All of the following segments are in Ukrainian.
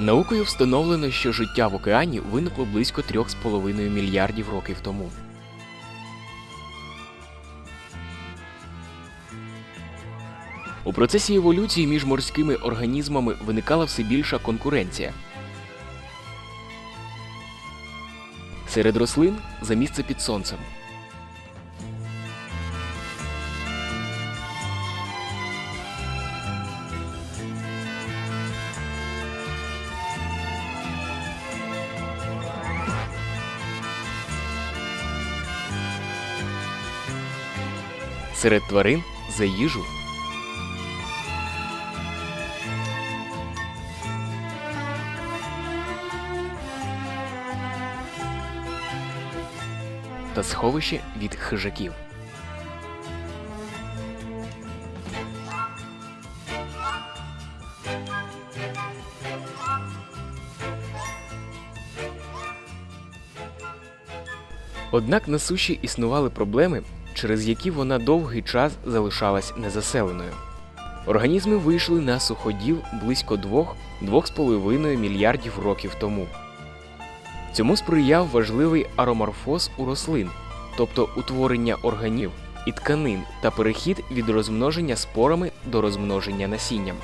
Наукою встановлено, що життя в океані виникло близько 3,5 мільярдів років тому. У процесі еволюції між морськими організмами виникала все більша конкуренція. Серед рослин за місце під сонцем. Серед тварин за їжу. Та сховище від хижаків. Однак на суші існували проблеми, через які вона довгий час залишалась незаселеною. Організми вийшли на суходіл близько 2-2,5 мільярдів років тому. Цьому сприяв важливий ароморфоз у рослин, тобто утворення органів і тканин та перехід від розмноження спорами до розмноження насінням.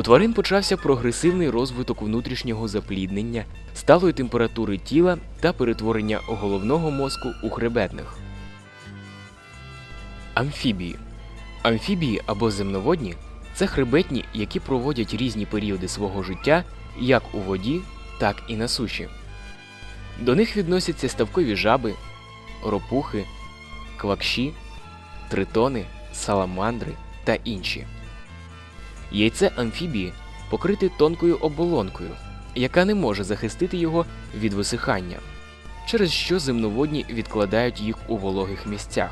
У тварин почався прогресивний розвиток внутрішнього запліднення, сталої температури тіла та перетворення головного мозку у хребетних. Амфібії. Амфібії або земноводні це хребетні, які проводять різні періоди свого життя як у воді, так і на суші. До них відносяться ставкові жаби, ропухи, квакші, тритони, саламандри та інші. Яйце амфібії покрите тонкою оболонкою, яка не може захистити його від висихання, через що земноводні відкладають їх у вологих місцях.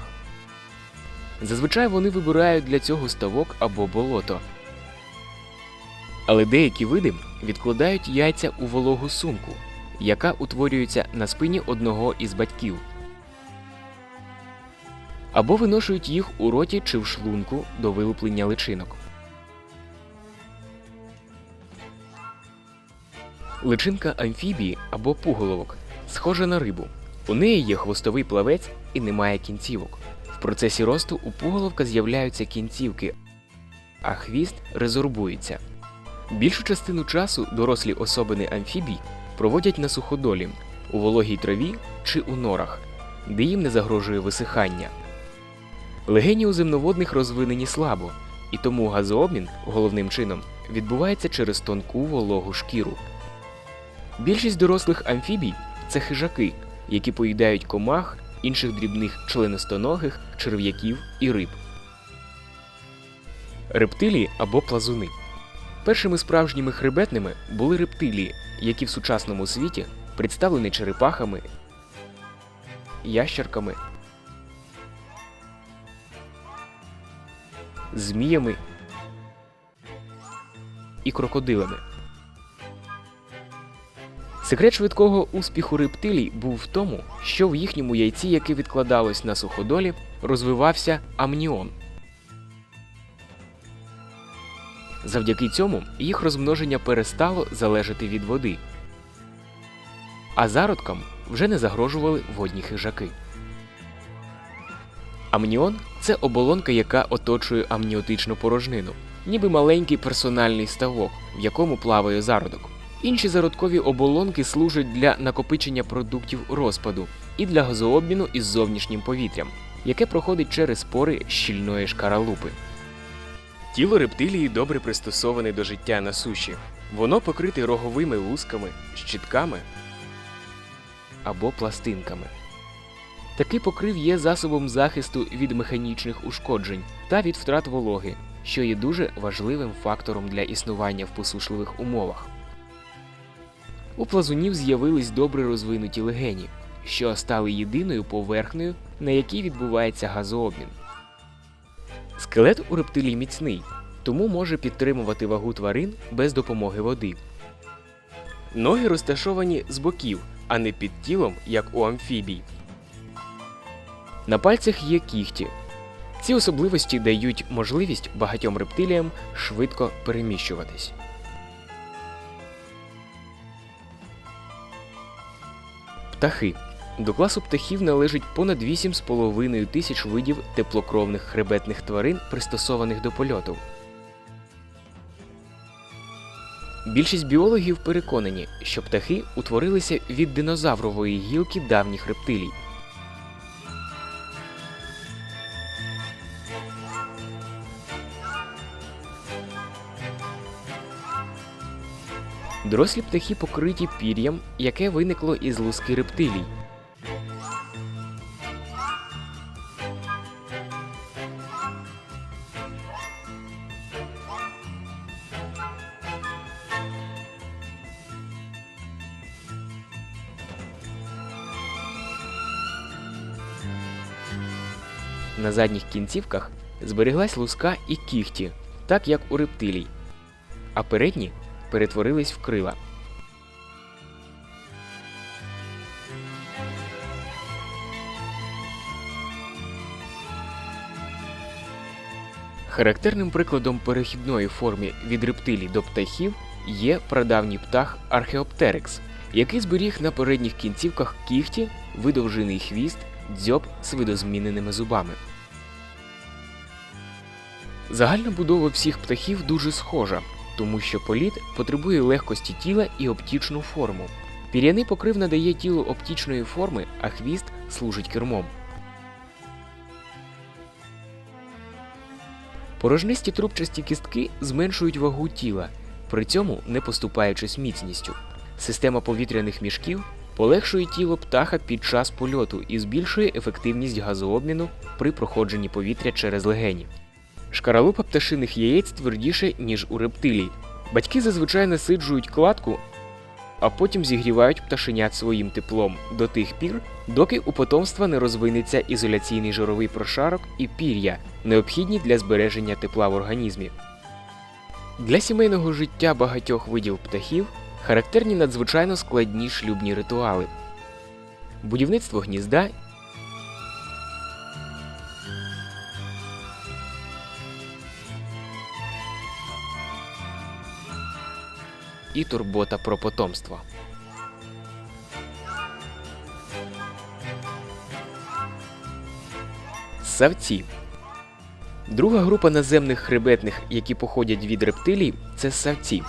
Зазвичай вони вибирають для цього ставок або болото. Але деякі види відкладають яйця у вологу сумку, яка утворюється на спині одного із батьків. Або виношують їх у роті чи в шлунку до вилуплення личинок. Личинка амфібії або пуголовок схожа на рибу. У неї є хвостовий плавець і немає кінцівок. В процесі росту у пуголовка з'являються кінцівки, а хвіст резорбується. Більшу частину часу дорослі особини амфібій проводять на суходолі, у вологій траві чи у норах, де їм не загрожує висихання. Легені у земноводних розвинені слабо, і тому газообмін головним чином відбувається через тонку вологу шкіру. Більшість дорослих амфібій це хижаки, які поїдають комах, інших дрібних членистоногих, черв'яків і риб. Рептилії або плазуни. Першими справжніми хребетними були рептилії, які в сучасному світі представлені черепахами, ящерками, зміями і крокодилами. Секрет швидкого успіху рептилій був в тому, що в їхньому яйці, яке відкладалось на суходолі, розвивався амніон. Завдяки цьому їх розмноження перестало залежати від води, а зародкам вже не загрожували водні хижаки. Амніон це оболонка, яка оточує амніотичну порожнину, ніби маленький персональний ставок, в якому плаває зародок. Інші зародкові оболонки служать для накопичення продуктів розпаду і для газообміну із зовнішнім повітрям, яке проходить через пори щільної шкаралупи. Тіло рептилії добре пристосоване до життя на суші. Воно покрите роговими лусками, щитками або пластинками. Такий покрив є засобом захисту від механічних ушкоджень та від втрат вологи, що є дуже важливим фактором для існування в посушливих умовах. У плазунів з'явились добре розвинуті легені, що стали єдиною поверхнею, на якій відбувається газообмін. Скелет у рептилій міцний, тому може підтримувати вагу тварин без допомоги води. Ноги розташовані з боків, а не під тілом, як у амфібій. На пальцях є кігті. Ці особливості дають можливість багатьом рептиліям швидко переміщуватись. Птахи. До класу птахів належить понад 8,5 тисяч видів теплокровних хребетних тварин, пристосованих до польоту. Більшість біологів переконані, що птахи утворилися від динозаврової гілки давніх рептилій. Дорослі птахи покриті пір'ям, яке виникло із луски рептилій. На задніх кінцівках збереглась луска і кігті, так як у рептилій, а передні перетворились в крила. Характерним прикладом перехідної форми від рептилій до птахів є прадавній птах Археоптерекс, який зберіг на передніх кінцівках кігті, видовжений хвіст, дзьоб з видозміненими зубами. Загальна будова всіх птахів дуже схожа, тому що політ потребує легкості тіла і оптічну форму. Пір'яний покрив надає тілу оптічної форми, а хвіст служить кермом. Порожнисті трубчасті кістки зменшують вагу тіла, при цьому не поступаючись міцністю. Система повітряних мішків полегшує тіло птаха під час польоту і збільшує ефективність газообміну при проходженні повітря через легені. Шкаралупа пташиних яєць твердіше, ніж у рептилій. Батьки зазвичай насиджують кладку, а потім зігрівають пташенят своїм теплом до тих пір, доки у потомства не розвинеться ізоляційний жировий прошарок і пір'я, необхідні для збереження тепла в організмі. Для сімейного життя багатьох видів птахів характерні надзвичайно складні шлюбні ритуали. Будівництво гнізда і турбота про потомство. Савці. Друга група наземних хребетних, які походять від рептилій, це савці.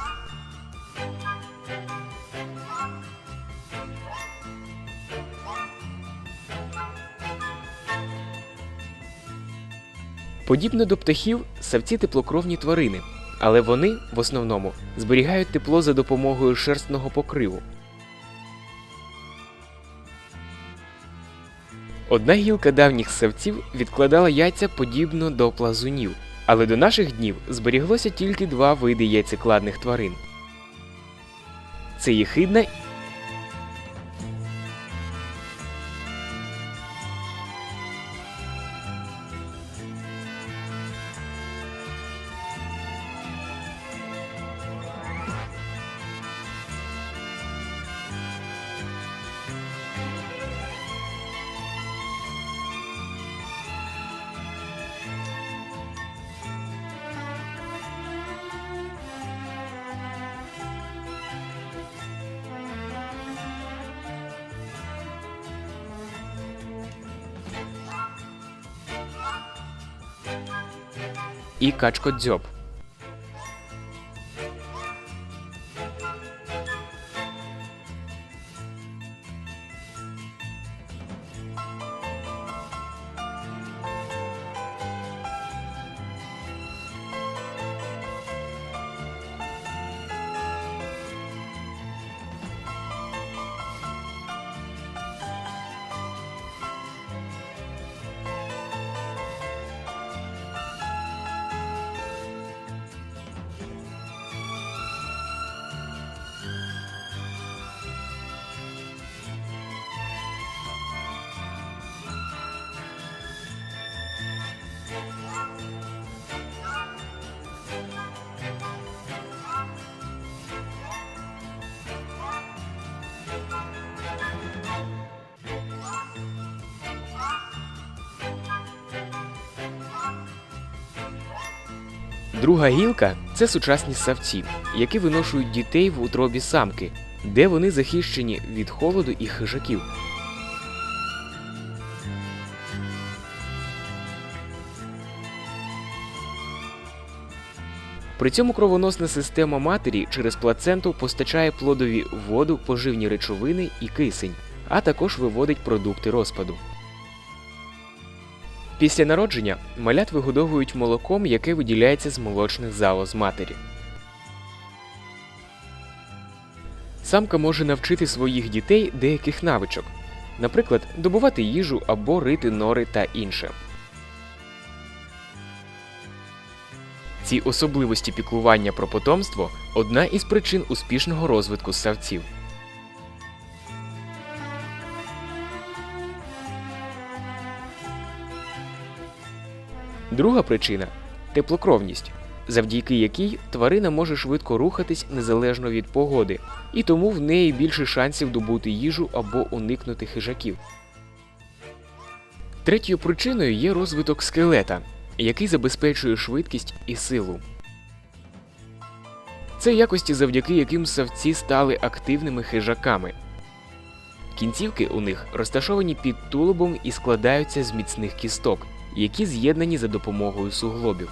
Подібно до птахів, савці теплокровні тварини, але вони в основному зберігають тепло за допомогою шерстного покриву. Одна гілка давніх савців відкладала яйця подібно до плазунів, але до наших днів зберіглося тільки два види яйцекладних тварин. Це єхидна і качкодзьоб. Друга гілка це сучасні савці, які виношують дітей в утробі самки, де вони захищені від холоду і хижаків. При цьому кровоносна система матері через плаценту постачає плодові воду, поживні речовини і кисень, а також виводить продукти розпаду. Після народження малят вигодовують молоком, яке виділяється з молочних залоз матері. Самка може навчити своїх дітей деяких навичок, наприклад, добувати їжу або рити нори та інше. Ці особливості піклування про потомство одна із причин успішного розвитку ссавців. Друга причина теплокровність, завдяки якій тварина може швидко рухатись незалежно від погоди, і тому в неї більше шансів добути їжу або уникнути хижаків. Третьою причиною є розвиток скелета, який забезпечує швидкість і силу. Це якості, завдяки яким савці стали активними хижаками. Кінцівки у них розташовані під тулубом і складаються з міцних кісток, які з'єднані за допомогою суглобів.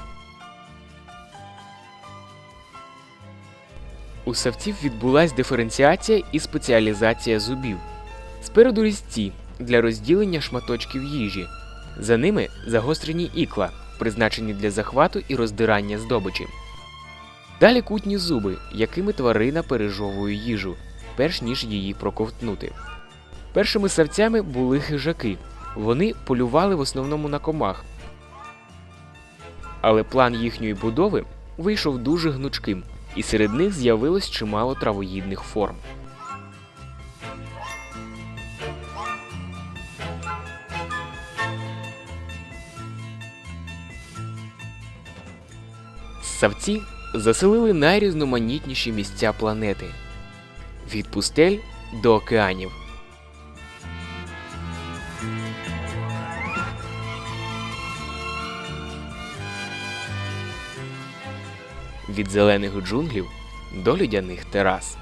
У савців відбулась диференціація і спеціалізація зубів. Спереду різці для розділення шматочків їжі. За ними загострені ікла, призначені для захвату і роздирання здобичі. Далі кутні зуби, якими тварина пережовує їжу, перш ніж її проковтнути. Першими савцями були хижаки. Вони полювали в основному на комах. Але план їхньої будови вийшов дуже гнучким, і серед них з'явилось чимало травоїдних форм. Ссавці заселили найрізноманітніші місця планети від пустель до океанів. Від зелених джунглів до людяних терас.